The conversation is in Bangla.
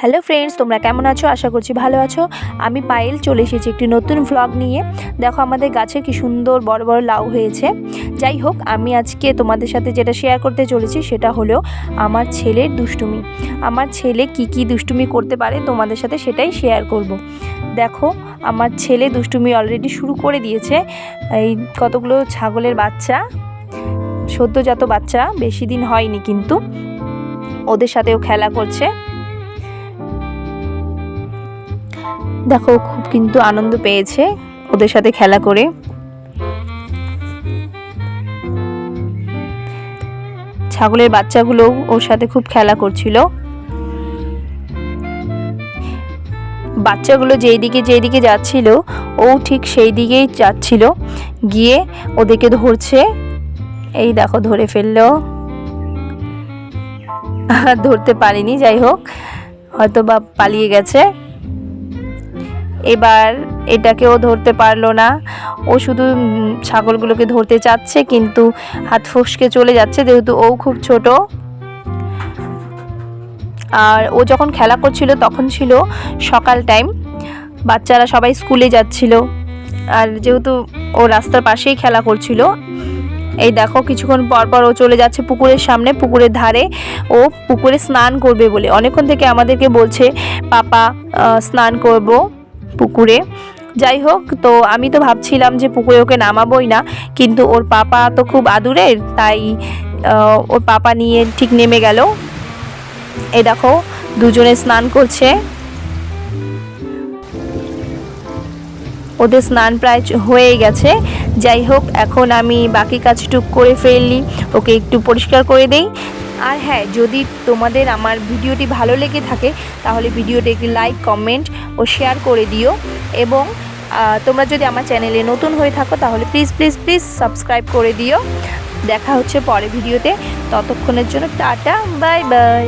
হ্যালো ফ্রেন্ডস, তোমরা কেমন আছো? আশা করছি ভালো আছো। আমি পায়েল, চলে এসেছি একটি নতুন ভ্লগ নিয়ে। দেখো আমাদের গাছে কি সুন্দর বড় বড় লাউ হয়েছে। যাই হোক, আমি আজকে তোমাদের সাথে যেটা শেয়ার করতে চলেছি, সেটা হলো আমার ছেলের দুষ্টুমি। আমার ছেলে কি কি দুষ্টুমি করতে পারে, তোমাদের সাথে সেটাই শেয়ার করব। দেখো, আমার ছেলে দুষ্টুমি অলরেডি শুরু করে দিয়েছে। এই কতগুলো ছাগলের বাচ্চা, সদ্যজাত বাচ্চা, বেশি দিন হয়নি কিন্তু। ওদের সাথেও খেলা করছে। দেখো, খুব কিন্তু আনন্দ পেয়েছে ওদের সাথে খেলা করে। ছাগলের বাচ্চাগুলো ওর সাথে খুব খেলা করছিল। বাচ্চাগুলো যেই দিকে যেই দিকে যাচ্ছিল, ও ঠিক সেই দিকেই যাচ্ছিল। গিয়ে ওদেরকে ধরছে। এই দেখো, ধরে ফেলল। ধরতে পারিনি, যাই হোক হয়তো বা পালিয়ে গেছে। এবার এটাকেও ধরতে পারল না। ও শুধু ছাগলগুলোকে ধরতে চাচ্ছে, কিন্তু হাত ফসকে চলে যাচ্ছে, যেহেতু ও খুব ছোট। আর ও যখন খেলা করছিল, তখন ছিল সকাল টাইম। বাচ্চারা সবাই স্কুলে যাচ্ছিল। আর যেহেতু ও রাস্তার পাশেই খেলা করছিল, এই দেখো কিছুক্ষণ পর পর ও চলে যাচ্ছে পুকুরের সামনে, পুকুরের ধারে। ও পুকুরে স্নান করবে বলে, অনেকক্ষণ থেকে আমাদেরকে বলছে, পাপা স্নান করব। পুকুরে। যাই হোক, তো আমি তো ভাবছিলাম যে পুকুরে ওকে নামাবোই না, কিন্তু ওর পাপা তো খুব আদুরের, তাই ওর পাপা নিয়ে ঠিক নেমে গেল। এ দেখো, দুজনে স্নান করছে। ওদের স্নান প্রায় হয়ে গেছে। যাই হোক, এখন আমি বাকি কাজটুক করে ফেললি, ওকে একটু পরিষ্কার করে দেই। আর হ্যাঁ যদি তোমাদের আমার ভিডিওটি ভালো লেগে থাকে, তাহলে ভিডিওটি একটি লাইক, কমেন্ট ও শেয়ার করে দিও এবং তোমরা যদি আমার চ্যানেলে নতুন হয়ে থাকো তাহলে প্লিজ প্লিজ প্লিজ সাবস্ক্রাইব করে দিও। দেখা হচ্ছে পরে ভিডিওতে ততক্ষণের জন্য টাটা বাই বাই